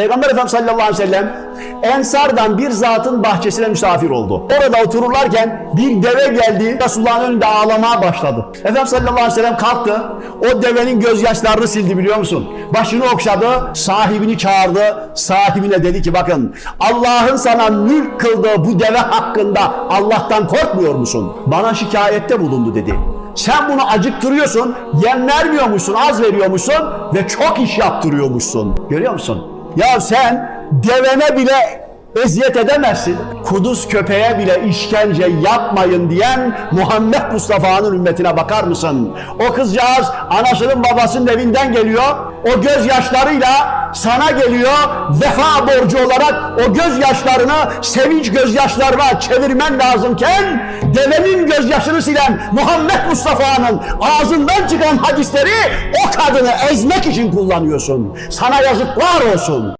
Peygamber Efendimiz sallallahu aleyhi ve sellem Ensardan bir zatın bahçesine misafir oldu. Orada otururlarken bir deve geldi. Resulullah'ın önünde ağlamaya başladı. Efendimiz sallallahu aleyhi ve sellem kalktı. O devenin gözyaşlarını sildi biliyor musun? Başını okşadı. Sahibini çağırdı. Sahibine dedi ki bakın Allah'ın sana mülk kıldığı bu deve hakkında Allah'tan korkmuyor musun? Bana şikayette bulundu dedi. Sen bunu acıktırıyorsun, yem vermiyormuşsun, az veriyormuşsun ve çok iş yaptırıyormuşsun. Görüyor musun? Ya sen devene bile eziyet edemezsin. Kuduz köpeğe bile işkence yapmayın diyen Muhammed Mustafa'nın ümmetine bakar mısın? O kızcağız anasının babasının evinden geliyor. O gözyaşlarıyla sana geliyor. Vefa borcu olarak o gözyaşlarını sevinç gözyaşlarına çevirmen lazımken devenin gözyaşını silen Muhammed Mustafa'nın ağzından çıkan hadisleri o kadını ezmek için kullanıyorsun. Sana yazıklar olsun.